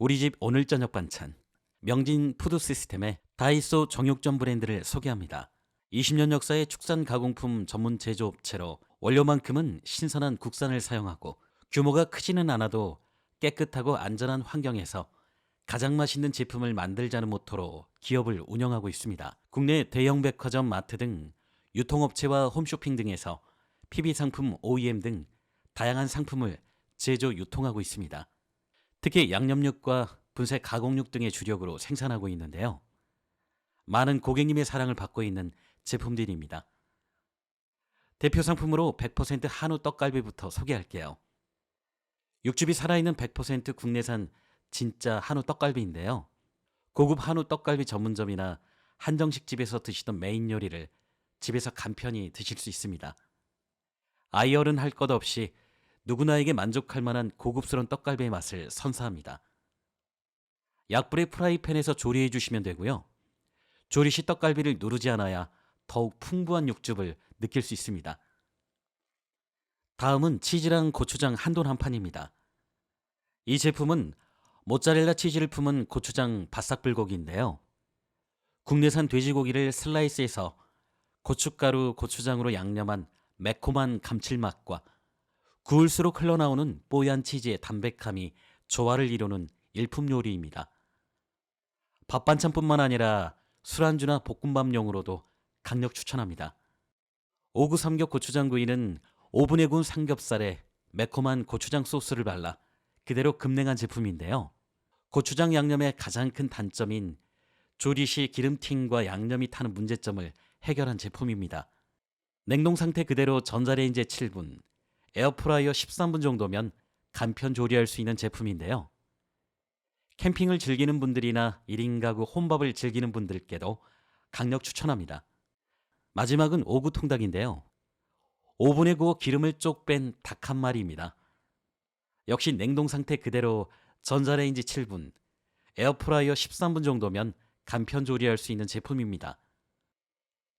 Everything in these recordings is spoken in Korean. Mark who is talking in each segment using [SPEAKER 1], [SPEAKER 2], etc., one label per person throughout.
[SPEAKER 1] 우리 집 오늘 저녁 반찬 명진 푸드 시스템의 다이소 정육점 브랜드를 소개합니다. 20년 역사의 축산 가공품 전문 제조업체로 원료만큼은 신선한 국산을 사용하고 규모가 크지는 않아도 깨끗하고 안전한 환경에서 가장 맛있는 제품을 만들자는 모토로 기업을 운영하고 있습니다. 국내 대형 백화점, 마트 등 유통업체와 홈쇼핑 등에서 PB 상품 OEM 등 다양한 상품을 제조 유통하고 있습니다. 특히 양념육과 분쇄 가공육 등의 주력으로 생산하고 있는데요. 많은 고객님의 사랑을 받고 있는 제품들입니다. 대표 상품으로 100% 한우 떡갈비부터 소개할게요. 육즙이 살아있는 100% 국내산 진짜 한우 떡갈비인데요. 고급 한우 떡갈비 전문점이나 한정식 집에서 드시던 메인 요리를 집에서 간편히 드실 수 있습니다. 아이얼은 할 것 없이 누구나에게 만족할 만한 고급스러운 떡갈비의 맛을 선사합니다. 약불의 프라이팬에서 조리해 주시면 되고요. 조리 시 떡갈비를 누르지 않아야 더욱 풍부한 육즙을 느낄 수 있습니다. 다음은 치즈랑 고추장 한돈 한 판입니다. 이 제품은 모짜렐라 치즈를 품은 고추장 바싹 불고기인데요. 국내산 돼지고기를 슬라이스해서 고춧가루, 고추장으로 양념한 매콤한 감칠맛과 구울수록 흘러나오는 뽀얀 치즈의 담백함이 조화를 이루는 일품 요리입니다. 밥 반찬뿐만 아니라 술안주나 볶음밥용으로도 강력 추천합니다. 오구 삼겹 고추장 구이는 오븐에 구운 삼겹살에 매콤한 고추장 소스를 발라 그대로 급냉한 제품인데요. 고추장 양념의 가장 큰 단점인 조리 시 기름팅과 양념이 타는 문제점을 해결한 제품입니다. 냉동 상태 그대로 전자레인지에 7분, 에어프라이어 13분 정도면 간편 조리할 수 있는 제품인데요. 캠핑을 즐기는 분들이나 1인 가구 혼밥을 즐기는 분들께도 강력 추천합니다. 마지막은 오구 통닭인데요. 오븐에 구워 기름을 쪽 뺀 닭 한 마리입니다. 역시 냉동 상태 그대로 전자레인지 7분, 에어프라이어 13분 정도면 간편 조리할 수 있는 제품입니다.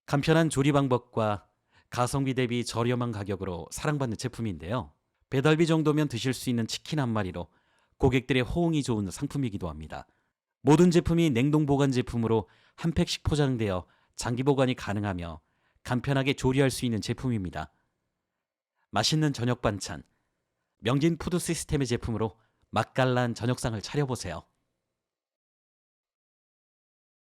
[SPEAKER 1] 간편한 조리 방법과 가성비 대비 저렴한 가격으로 사랑받는 제품인데요. 배달비 정도면 드실 수 있는 치킨 한 마리로 고객들의 호응이 좋은 상품이기도 합니다. 모든 제품이 냉동 보관 제품으로 한 팩씩 포장되어 장기 보관이 가능하며 간편하게 조리할 수 있는 제품입니다. 맛있는 저녁 반찬, 명진 푸드 시스템의 제품으로 맛깔난 저녁상을 차려보세요.